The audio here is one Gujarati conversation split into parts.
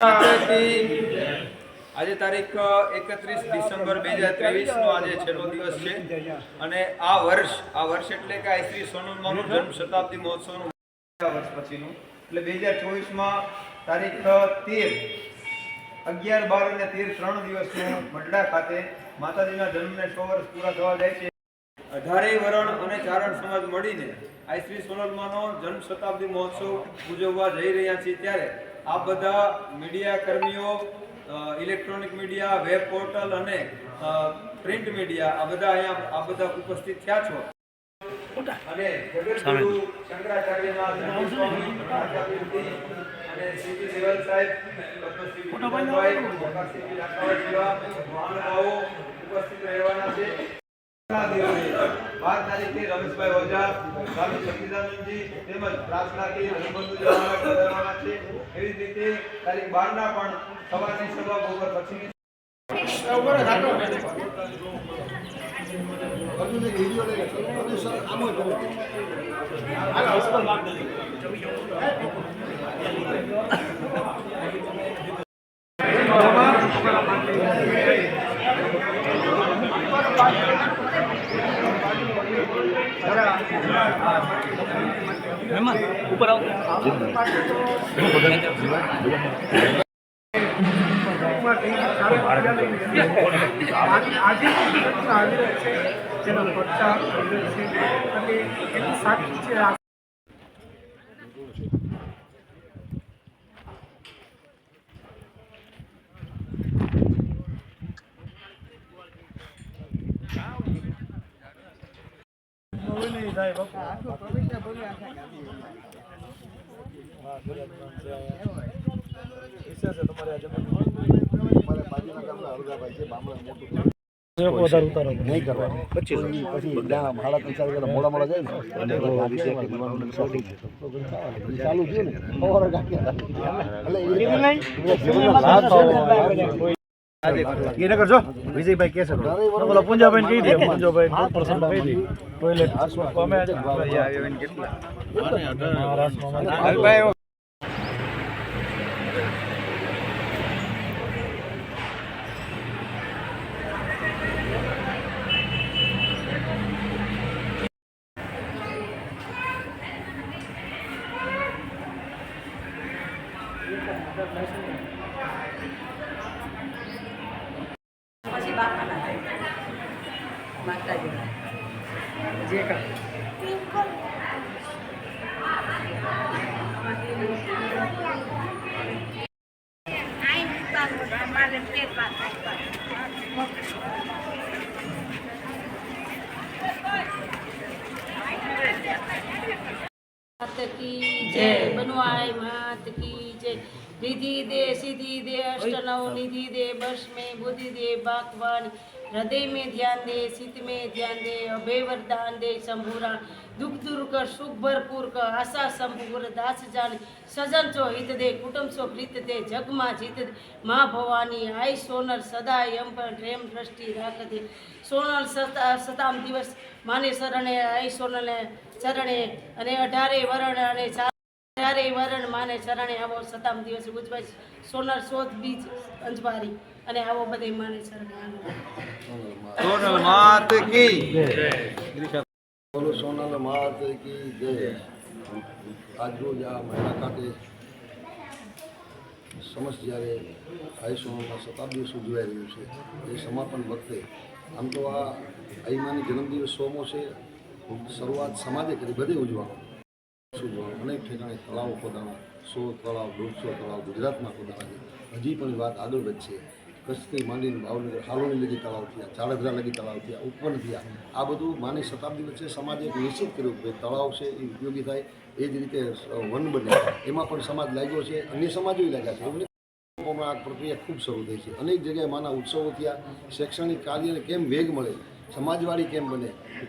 આજે તારીખ એકત્રીસ ડિસેમ્બર બે હજાર ત્રેવીસનો આજે છેલ્લો દિવસ છે. અને આ વર્ષ આ વર્ષ એટલે કે આ શ્રી સોનલમાનું જન્મ શતાબ્દી મહોત્સવનું વર્ષ પછીનું. એટલે બે હજાર ચોવીસમાં તારીખ તેર, અગિયાર, બાર અને તેર ત્રણ દિવસનું મઢડા ખાતે માતાજીના જન્મને સો વર્ષ પૂરા થવા જાય છે. અઢારેય વરણ અને ચારણ સમાજ મળીને આ શ્રી સોનલમાનો જન્મ શતાબ્દી મહોત્સવ ઉજવવા જઈ રહ્યા છીએ ત્યારે આ બધા મીડિયા કર્મીઓ ઇલેક્ટ્રોનિક મીડિયા વેબ પોર્ટલ અને પ્રિન્ટ મીડિયા આ બધા અહીંયા, આ બધા ઉપસ્થિત થયા છો. અને જગતગુરુ શંકરાચાર્યના અને દેવલ સાહેબ, પદ્મશ્રી મહાનુભાવો ઉપસ્થિત રહેવાના છે. બાર તારીખે રમેશભાઈ ઓઝા સ્વામી સચ્ચિદાનંદજી તેમજ પ્રાર્થનાથી હરિબંધુ જવાના છે એવી જ રીતે તારીખ બારના પણ સવારની સભા બપોર પછીની આજે આજે છે જેનો પડતા છે. અને એની સાથે છે આ નહીં કરવાનું પછી પછી જ્યાં ભાડા પૈસા વગેરે મોડા મોડા જાય ને એટલે ગાડી છે કે દીવાનું નુકસાન થઈ જાય. તો પછી ખાવાનું. પછી ચાલુ થયું ને એને કરજો. વિજયભાઈ કે છે બોલો પૂંજાભાઈ કહી દે. પૂંજાભાઈ પ્રસન્ન કહી દે ટોયલેટ અમે મહારાષ્ટ્રમાં પછી બાપાના થાય માતાજીના જે કાંઈ માત કી જય બનવાય માત કી જય નિધિ દે સિદ્ધિ દે અષ્ટનવ નિધિ દે બસ में बुद्धि दे बाकवाणी हृदय में ध्यान दे चित्त में ध्यान दे अभय वरदान दे शंभुरा दुख दूर कर सुख भरपूर कर आशा संपूर दास जान सजन चो हित दे कुटुंब सो प्रीत दे जग માં જીત દે મા ભવાની આઈ સોનલ સદા એમ પણ પ્રેમ દ્રષ્ટિ રાખ દે સોનલ સતા સતામ દિવસ માને શરણે આઈ સોનલને ચરણે અને અઢારે વરણ અને અઢારે વરણ માને શરણે આવો સતામ દિવસે ઉજવાય છે. સોનલ શોધ બીજ અંજવારી અને આવો બધે માને શરણે આવો સોનલ માત કી બોલો સોનાલ માત કી જય. આજરોજ આ મહિના ખાતે સમસ્ત જ્યારે આયુષ્યમાનના શતાબ્દી ઉજવાઈ રહ્યું છે એ સમાપન વખતે આમ તો આ અહીમાની જન્મદિવસ સોમો છે. શરૂઆત સમાજે કરી બધે ઉજવાનો અનેક ઠેકાણે તળાવો ખોદાણા સો તળાવ દોઢસો તળાવ ગુજરાતમાં ખોદાણા હજી પણ વાત આગળ વધશે. કચ્છથી માંડીને ભાવનગર હાલોની લગી તળાવ થયા ચાળધરા લગી તળાવ થયા ઉપવન થયા. આ બધું માની શતાબ્દી વચ્ચે સમાજે એક નિશ્ચિત કર્યું કે તળાવ છે એ ઉપયોગી થાય, એ જ રીતે વન બને. એમાં પણ સમાજ લાગ્યો છે, અન્ય સમાજો લાગ્યા છે. આ પ્રક્રિયા ખૂબ શરૂ થઈ છે. અનેક જગ્યાએ માના ઉત્સવો થયા. શૈક્ષણિક કાર્યને કેમ વેગ મળે? સમાજવાળી કેમ બને?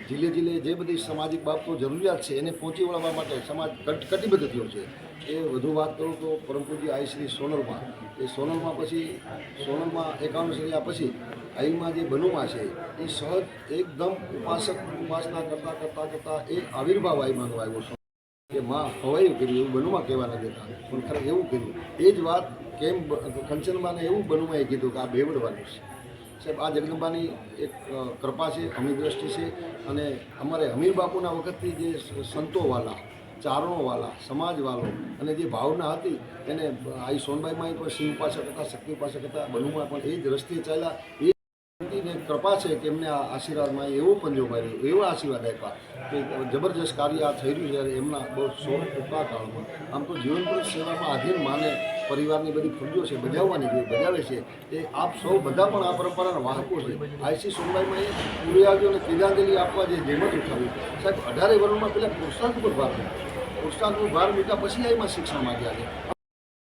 જિલ્લે જિલ્લે જે બધી સામાજિક બાબતો જરૂરિયાત છે, એને પહોંચી વળવા માટે સમાજ કટ- કટિબદ્ધ થયો છે. એ વધુ વાત કરું તો પરમ પૂજ્ય આઈ શ્રી સોનલમાં. એ સોનલમાં પછી, સોનલમાં એકાવન સર્યા પછી આયુમાં જે બનુમાં છે, એ સહજ એકદમ ઉપાસક ઉપાસના કરતાં કરતાં કરતાં એ આવિર્ભાવ આઈમાનો આવ્યો છે. કે માં હવાયું કર્યું, એવું બનુમાં કહેવા ન દેતા પણ ખરેખર એવું કર્યું. એ જ વાત કેમ બ- એવું બનુમાં એ કીધું કે આ બેવડવાનું છે. સાહેબ, આ જગદંબાની એક કૃપા છે અમીર દ્રષ્ટિ છે અને અમારે હમીર બાપુના વખતથી જે સંતોવાલા, ચારણોવાલા, સમાજવાલો અને જે ભાવના હતી એને આઈ સોનબાઈમાં પણ શિવ ઉપાસક હતા, શક્તિ ઉપાસક હતા, બનુમાં પણ એ જ ચાલ્યા. એ ને કૃપા છે કે એમને આ આશીર્વાદમાં એવો પંજો માર્યો, એવો આશીર્વાદ આપ્યા કે જબરજસ્ત કાર્ય આ થઈ રહ્યું છે એમના બહુ સો ટૂંકા કાળમાં. આમ તો જીવનભર સેવામાં આધીન માને પરિવારની બધી ફરજો છે, બજાવવાની જે બજાવે છે, એ આપ સૌ બધા પણ આ પરંપરાના વાહકો છે. આઈસી સોનબાઈમાં એ પૂર્યાજીઓને તિલાંજલિ આપવા જે જેમત ઉઠાવી. સાહેબ, અઢારે વર્ષમાં પહેલાં પુરુષાર્થ પર ભાર મૂક્યો પુરુષાર્થ ઉપર ભાર મૂક્યા પછી એમાં શિક્ષણ માગ્યા છે.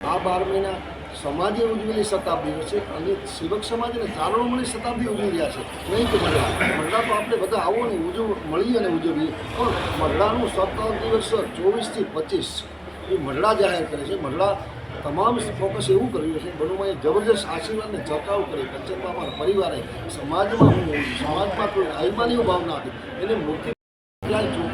આ બાર મહિના સમાજે ઉજવેલી શતાબ્દી છે અને સેવક સમાજ અને મળી શતાબ્દી ઉજવી રહ્યા છે. નહીં કે મરડા. મરડા તો આપણે બધા આવો ને ઉજવ, મળીએ અને ઉજવીએ. પણ મરડાનું સત્તાવન દિવસ ચોવીસથી પચીસ. એ મરડા જાહેર કરે છે. મરડા તમામ ફોકસ એવું કર્યું છે બનુમાં એ જબરજસ્ત આશીર્વાદને ચર્ચાઓ કરી પંચમમાં અમારા પરિવારે, સમાજમાં સમાજમાં કોઈ આઈમાની ભાવના હતી એને મૂર્તિ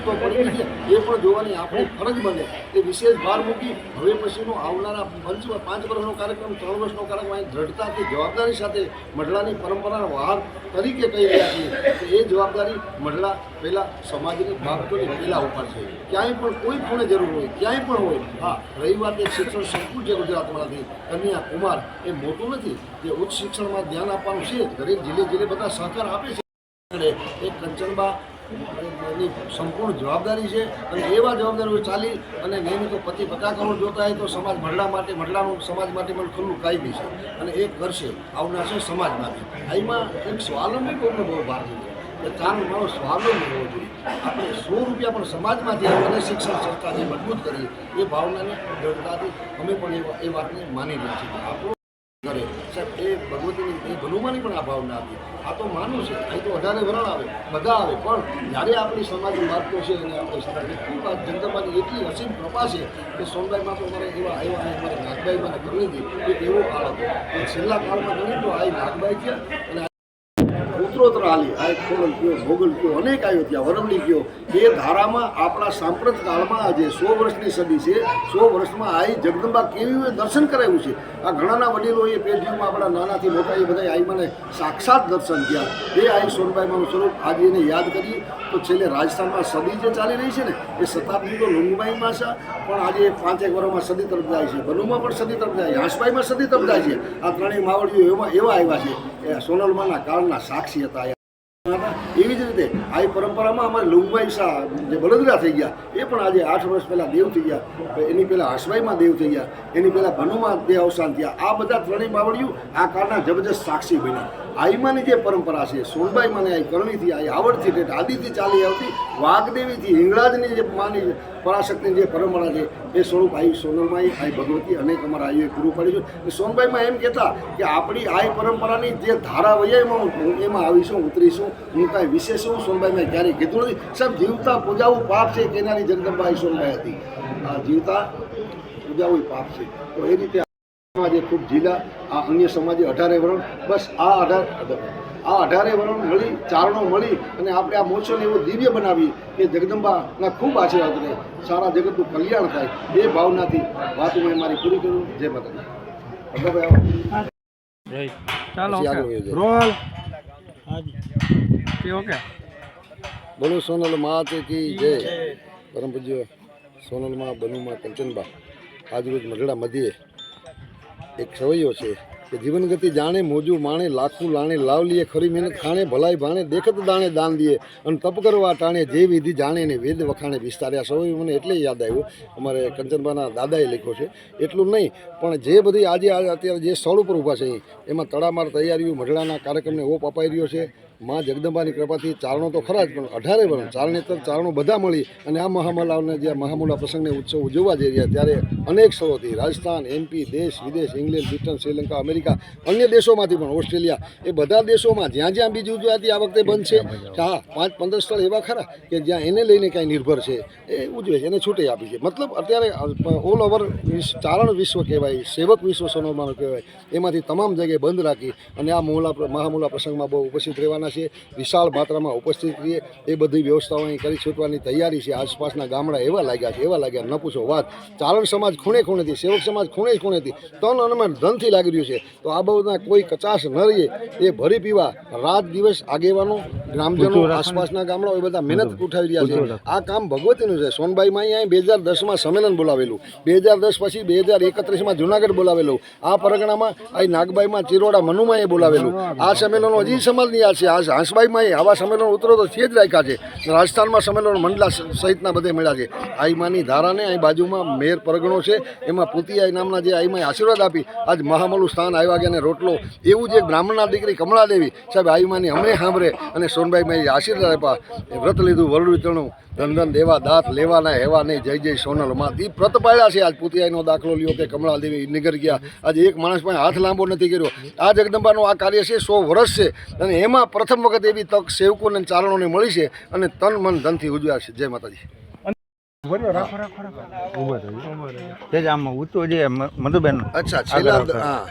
ચૂકતો પડી છે એ પણ જોવાની આપણી ફરજ બને એ વિશેષ ભાર મૂકી હવે પછીનો આવનારા પંચ પાંચ વર્ષનો કાર્યક્રમ, ત્રણ વર્ષનો કાર્યક્રમ, અહીં દ્રઢતાથી જવાબદારી સાથે મઢલાની પરંપરાના વહાર તરીકે કહી રહ્યા છીએ એ જવાબદારી મઢલા પહેલાં સમાજની બાબતોની પહેલાં ઉપાડશે ક્યાંય પણ કોઈ ખૂણે જરૂર હોય, ક્યાંય પણ હોય, હા, રહી વાત એક શિક્ષણ સંકુલ છે ગુજરાતમાંથી કન્યા કુમાર એ મોટું નથી, જે ઉચ્ચ શિક્ષણમાં ધ્યાન આપવાનું છે, દરેક જિલ્લે જિલ્લે બધા સહકાર આપે છે. એક કંચનબા ની સંપૂર્ણ જવાબદારી છે અને એવા જવાબદારીઓ ચાલી અને નિયમિતો પતિ પતા કરોડ જોતા હોય તો સમાજ મરડા માટે મરડાનું સમાજ માટે પણ ખુલ્લું કાયમી છે. અને એ કરશે, આવનાર છે સમાજ માટે. આમાં એક સ્વાવલંબી કોઈનો બહુ ભાર છે. કે ચાર મારો સ્વાવલંબી હોવો જોઈએ. આપણે સો રૂપિયા પણ સમાજમાંથી અને શિક્ષણ સંસ્થા જે મજબૂત કરી, એ ભાવનાને દ્રઢતાથી અમે પણ એ વાતને માની રહ્યા છીએ. આપણું કરે સાહેબ, એ ભગવતીની એ ભલુમાની પણ આ ભાવના આપી આ તો માનું છે અહીં તો અઢારે વરણ આવે, બધા આવે. પણ જ્યારે આપણી સમાજની વાતો છે અને આપણે સમાજની વાત જગદંબાની એટલી અસીમ કૃપા છે કે સોનભાઈમાં તો મારે એવા આવ્યા અને મારે નાગભાઈમાં ગણી દીધી કે એવો કાળ હતો. છેલ્લા કાળમાં ગણી તો આ નાગભાઈ છે અને ઉત્તરોત્તર આલી આ ખોડલ કયો ભોગલ કયો અનેક આવ્યો ત્યાં વરવડી ગયો એ ધારામાં આપણા સાંપ્રત કાળમાં આજે સો વર્ષની સદી છે, સો વર્ષમાં આઈ જગદંબા કેવી દર્શન કરાવ્યું છે? આ ઘણાના વડીલો એ પેઢીઓમાં આપણા નાનાથી મોટા એ બધા આઈ મને સાક્ષાત દર્શન થયા. એ આઈ સોનબાઈમાનું સ્વરૂપ આજે એને યાદ કરીએ, તો છેલ્લે રાજસ્થાનમાં સદી જે ચાલી રહી છે ને, એ શતાબ્દી તો લુંગબાઈમાં છે, પણ આજે પાંચેક વર્ષમાં સદી તરફ જાય છે. બનુમાં પણ સદી તરફ જાય હાંસબાઈમાં સદી તરફ જાય છે. આ ત્રણેય માવડીઓ એમાં એવા આવ્યા છે. એ સોનલમાના કાળના સાક્ષી હતા. એવી જ રીતે આ પરંપરામાં અમારે લુંગબાઈ શાહ જે વડોદરા થઈ ગયા, એ પણ આજે આઠ વર્ષ પહેલાં દેવ થઈ ગયા. એની પહેલાં હસવાઈમાં દેવ થઈ ગયા. એની પહેલાં ભનુમાં દેહ અવસાન થયા. આ બધા ત્રણેય માવડિયું આ કાળના જબરજસ્ત સાક્ષી બન્યા. આઈમાની જે પરંપરા છે સોનબાઈમાં આ કરણીથી આ આવડથી ઠેઠ આદિથી ચાલી આવતી, વાઘદેવીથી હિંગળાજની જે માની પરાશક્તિની જે પરંપરા છે, એ સ્વરૂપ આઈ સોનલમાઈ, આઈ ભગવતી અનેક અમારા આઈએ પૂરું પાડ્યું છે. અને સોનબાઈમાં એમ કહેતા કે આપણી આઈ પરંપરાની જે ધારા વૈયામાં હું એમાં આવીશું ઉતરીશું, હું કાંઈ વિશેષ હું સોનબાઈમાં ક્યારેય કીધું નથી. સાહેબ, જીવતા પૂજાવું પાપ છે, કેનારી જગદંબાઈ આઈ સોનબાઈ હતી. આ જીવતા પૂજાવું પાપ છે. તો એ રીતે સમાજે ખૂબ જીલા આ અન્ય સમાજે અઢારે વરણ બસ આ અઢાર આ અઢારે વરણ મળી ચારણો મળી અને આપણે આ મહોત્સવને એવો દિવ્ય બનાવી કે જગદંબાના ખૂબ આશીર્વાદ રહે સારા જગતનું કલ્યાણ થાય એ ભાવનાથી વાત મેં મારી પૂરી કરું. જય ઓકે. બોલો સોનલ માત કી જય. પરમ પૂજ્ય સોનલમાં બનુમાં કંચનબા. આજરોજ મઢડા મધ્યે એક સવૈયો છે કે જીવન ગતિ જાણે, મોજું માણે, લાખું લાણે લાવ લીએ ખરી મહેનત ખાણે, ભલાઈ ભાણે, દેખત દાણે દાન દીએ અને તપ કરવા ટાણે જે વિધિ જાણે ને વેદ વખાણે વિસ્તાર્યા આ મને એટલે યાદ આવ્યું. અમારે કંચનબાના દાદાએ લખ્યો છે. એટલું નહીં, પણ જે બધી આજે અત્યારે જે સ્થળ ઉપર ઊભા છે એમાં તડામાર તૈયારીઓ, મઢડાના કાર્યક્રમને ઓપ અપાઈ રહ્યો છે. માં જગદંબાની કૃપાથી ચારણો તો ખરા જ, પણ અઢારે વર્ષ ચારણેતર ચારણો બધા મળી. અને આ મહામલાઓને જે મહામુલા પ્રસંગને ઉત્સવ ઉજવવા જઈ રહ્યા ત્યારે અનેક સ્થળોથી રાજસ્થાન એમપી દેશ, વિદેશ, ઇંગ્લેન્ડ, બ્રિટન, શ્રીલંકા, અમેરિકા, અન્ય દેશોમાંથી પણ ઓસ્ટ્રેલિયા, એ બધા દેશોમાં જ્યાં જ્યાં બીજી ઉજવાતી આ વખતે બંધ છે. હા, પાંચ, પંદર સ્થળ એવા ખરા કે જ્યાં એને લઈને કાંઈ નિર્ભર છે. એ ઉજવે છે, એને છૂટી આપી છે. મતલબ અત્યારે ઓલ ઓવર ચારણ વિશ્વ કહેવાય, સેવક વિશ્વ સોનલમાનું કહેવાય. એમાંથી તમામ જગ્યાએ બંધ રાખી અને આ મોલા મહામુલા પ્રસંગમાં બહુ ઉપસ્થિત રહેવાના છે. વિશાળ માત્રામાં ઉપસ્થિત રહીએ. એ બધી વ્યવસ્થાઓ અહીં કરી છૂટવાની તૈયારી છે. આસપાસના ગામડા એવા લાગ્યા છે એવા લાગ્યા. ન પૂછો વાત. ચારણ સમાજ ખૂણે ખૂણેથી સેવક સમાજ ખૂણે ખૂણેથી તન અનમન ધનથી લાગી રહ્યું છે. તો આ બાબતના કોઈ કચાશ ન રહીએ. એ ભરી પીવા રાત દિવસ આગેવાનો ગ્રામજનો આસપાસના ગામડાઓ એ બધા મહેનત ઉઠાવી રહ્યા છે. આ કામ ભગવતીનું છે. સોનબાઈમાં અહીંયા બે હજાર દસમાં સંમેલન બોલાવેલું. બે હજાર દસ પછી બે હજાર એકત્રીસમાં જુનાગઢ બોલાવેલું. આ પરગણામાં અહીં નાગબાઈમાં ચિરોડા મનુમાએ બોલાવેલું. આ સંમેલનો હજી સમાજની આ છે. આ હાંસબાઈમાં આવા સંમેલનો ઉતરો તો છે જ રાખ્યા છે. રાજસ્થાનમાં સંમેલન મંડલા સહિતના બધે મળ્યા છે. આઈમાની ધારાને અહીં બાજુમાં મેર પરગણો છે. એમાં પુતિયાઈ નામના જે આઈમાએ આશીર્વાદ આપી આજ મહામલું સ્થાન આવ્યા ગયા રોટલો એવું જ એક બ્રાહ્મણના દીકરી કમળાદેવી. સાહેબ, આઈમાની અમે સાંભળે અને સોનબાઈમાં આશીર્વાદ આપ્યા. એ વ્રત લીધું વરડું વિતરણું. ધન ધન દેવા દાંત લેવાના હેવા નહીં જય જય સોનલ. માં એ વ્રત પાડ્યા છે. આજ પુતિયાઈનો દાખલો લ્યો કે કમળાદેવી નિગર ગયા. આજે એક માણસ પાસે હાથ લાંબો નથી કર્યો. આ જગદંબાનું આ કાર્ય છે, સો વર્ષ છે. અને એમાં પ્રથમ વખત એવી તક સેવકોને ચારણોને મળી છે અને તન મન ધનથી ઉજવ્યા છે જય માતાજી. તે જ આમ ઊંચું જે મધુબેન અચ્છા છેલ્લા હા.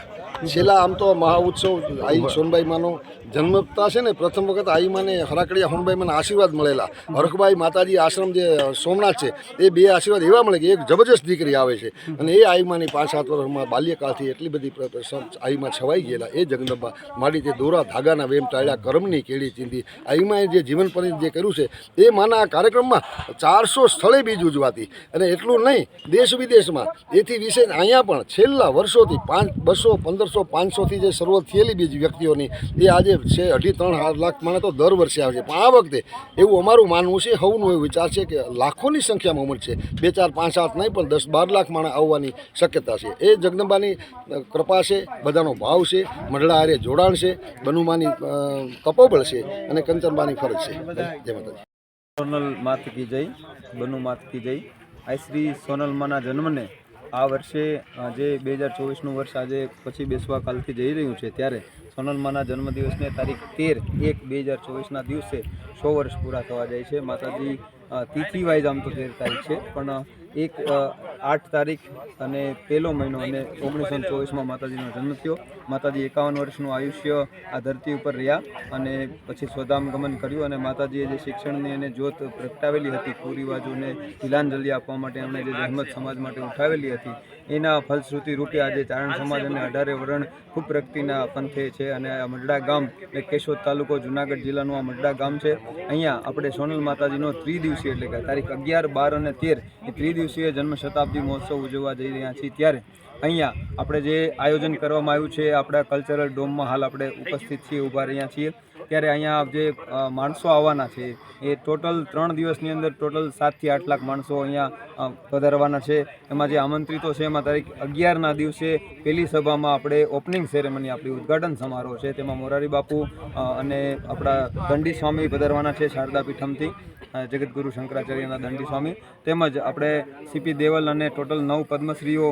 છેલ્લા આમ તો મહાઉત્સવ આઈ સોનબાઈ માનો જન્મતા છે ને પ્રથમ વખત આઈ માને હરાકડીયા હોનબાઈ માના આશીર્વાદ મળેલા. હરખબાઈ માતાજી આશ્રમ જે સોમનાથ છે એ બે આશીર્વાદ એવા મળે કે એક જબરજસ્ત દીકરી આવે છે. અને એ આઈમાની પાંચ સાત વર્ષમાં બાલ્યકાળથી એટલી બધી આઈમાં છવાઈ ગયેલા. એ જગદંબા માડી તે દોરા ધાગાના વેમ ટાળ્યા કરમની કેળી ચીંધી. આઈમાએ જે જીવન પરિત જે કર્યું છે એ માના કાર્યક્રમમાં ચારસો સ્થળે બીજ ઉજવાતી અને એટલું નહીં, દેશ વિદેશમાં. એથી વિશેષ અહીંયા પણ છેલ્લા વર્ષોથી પાંચ, બસો, પંદરસો, પાંચસોથી જે શરૂઆત થયેલી બીજી વ્યક્તિઓની, એ આજે છે અઢી, ત્રણ લાખ માણે તો દર વર્ષે આવે છે. પણ આ વખતે એવું અમારું માનવું છે, હવનું એવું વિચાર છે કે લાખોની સંખ્યામાં ઉમર છે. બે, ચાર, પાંચ, સાત નહીં, પણ દસ, બાર લાખ માણસ આવવાની શક્યતા છે. એ જગદંબાની કૃપા છે, બધાનો ભાવ છે, મંડળા આરે જોડાણ છે, બનુમાની તપોબળ છે અને કંચનબાની ફરજ છે. જય માતાજી. સોનલ માત કી જય, બનુ માત કી જય. આ શ્રી સોનલમાના જન્મને આ વર્ષે જે બે હજાર ચોવીસનું વર્ષ આજે પછી બેસવા કાલથી જઈ રહ્યું છે, ત્યારે સોનલમાના જન્મદિવસને તારીખ તેર એક બે હજાર ચોવીસના દિવસે સો વર્ષ પૂરા થવા જાય છે. માતાજી તિથિ વાઇઝ આમ તો તેર તારીખ છે, પણ એક આઠ તારીખ અને પહેલો મહિનો અને ઓગણીસો ચોવીસમાં માતાજીનો જન્મ થયો. માતાજી એકાવન વર્ષનું આયુષ્ય આ ધરતી ઉપર રહ્યા અને પછી સ્વધામ ગમન કર્યું અને માતાજીએ જે શિક્ષણની એને જ્યોત પ્રગટાવેલી હતી, કુરિવાજોને તિલાંજલિ આપવા માટે એમણે જે જહેમત સમાજ માટે ઉઠાવેલી હતી, એના ફલશ્રુતિ રૂપે આજે ચારણ સમાજ અને અઢારે વરણ ખૂબ પ્રગતિના પંથે છે અને આ મડડા ગામ એટલે કેશોદ તાલુકો જુનાગઢ જિલ્લાનું આ મડડા ગામ છે. અહીંયા આપણે સોનલ માતાજીનો ત્રિદિવસીય એટલે કે તારીખ અગિયાર બાર અને તેર, એ ત્રિદિવસીય જન્મ શતાબ્દી મહોત્સવ ઉજવવા જઈ રહ્યા છીએ. ત્યારે અહીંયા આપણે જે આયોજન કરવામાં આવ્યું છે, આપણા કલ્ચરલ ડોમમાં હાલ આપણે ઉપસ્થિત છીએ, ઊભા રહ્યા છીએ. ત્યારે અહીંયા જે માણસો આવવાના છે, એ ટોટલ ત્રણ દિવસની અંદર ટોટલ સાતથી આઠ લાખ માણસો અહીંયા પધારવાના છે. એમાં જે આમંત્રિતો છે, એમાં તારીખ અગિયારના દિવસે પહેલી સભામાં આપણે ઓપનિંગ સેરેમની આપણી ઉદ્ઘાટન સમારોહ છે. તેમાં મોરારી બાપુ અને આપણા દંડી સ્વામી પધારવાના છે શારદા પીઠમથી. જગતગુરુ શંકરાચાર્યના દંડી સ્વામી તેમજ આપણે સીપી દેવલ અને ટોટલ નવ પદ્મશ્રીઓ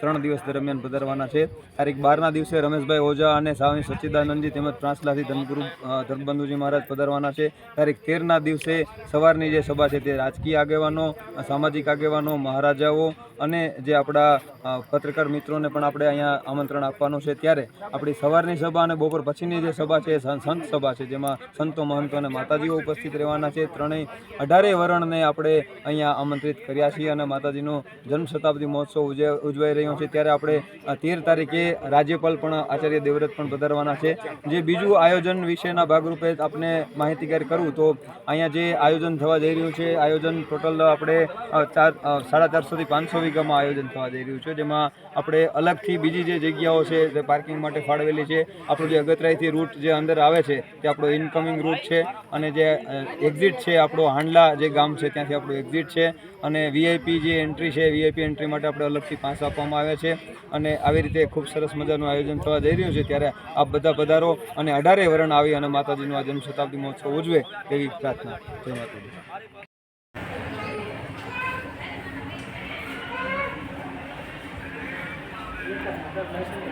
ત્રણ દિવસ દરમિયાન પધારવાના છે. તારીખ બારના દિવસે રમેશભાઈ ઓઝા અને સ્વામી સચ્ચિદાનંદજી તેમજ ત્રાસલાથી ધર્મગુરુ અ, ધર્મબંધુજી મહારાજ પધારવાના છે. તારીખ તેરના દિવસે સવારની જે સભા છે તે રાજકીય આગેવાનો સામાજિક આગેવાનો મહારાજાઓ અને જે આપણા પત્રકાર મિત્રોને પણ આપણે અહીંયા આમંત્રણ આપવાનું છે. ત્યારે આપણી સવારની સભા અને બપોર પછીની જે સભા છે સંત સભા છે જેમાં સંતો મહંતો અને માતાજીઓ ઉપસ્થિત રહેવાના છે. ત્રણેય અઢારે વરણને આપણે અહીંયા આમંત્રિત કર્યા છીએ અને માતાજીનો જન્મ શતાબ્દી મહોત્સવ ઉજવ- ઉજવાઈ રહ્યો છે. ત્યારે આપણે તેર તારીખે રાજ્યપાલ પણ, આચાર્ય દેવવ્રત પણ પધારવાના છે. જે બીજું આયોજન વિશેના ભાગરૂપે આપને માહિતીગાર કરું તો અહીંયા જે આયોજન થવા જઈ રહ્યું છે, આયોજન ટોટલ આપણે ચાર સાડા ચારસોથી પાંચસો વીઘામાં આયોજન થવા જઈ રહ્યું છે. જેમાં આપણે અલગથી બીજી જે જગ્યાઓ છે, જે પાર્કિંગ માટે ફાળવેલી છે, આપણું જે અગતરાઈથી રૂટ જે અંદર આવે છે, તે આપણો ઇનકમિંગ રૂટ છે અને જે એક્ઝિટ છે આપણો હાંડલા જે ગામ છે ત્યાંથી આપણું એક્ઝિટ છે અને વીઆઈપી જે એન્ટ્રી છે વીઆઈપી એન્ટ્રી માટે આપણે અલગથી પાસ આપવામાં આવે છે અને આવી રીતે ખૂબ સરસ મજાનું આયોજન થવા જઈ રહ્યું છે ત્યારે આપ બધા પધારો અને અઢારે વરણ આવી અને માતાજીનું આ જન્મ શતાબ્દી મહોત્સવ ઉજવે તેવી પ્રાર્થના. જય માતાજી. પછી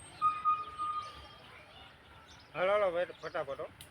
હાલો હલો ફટાફટ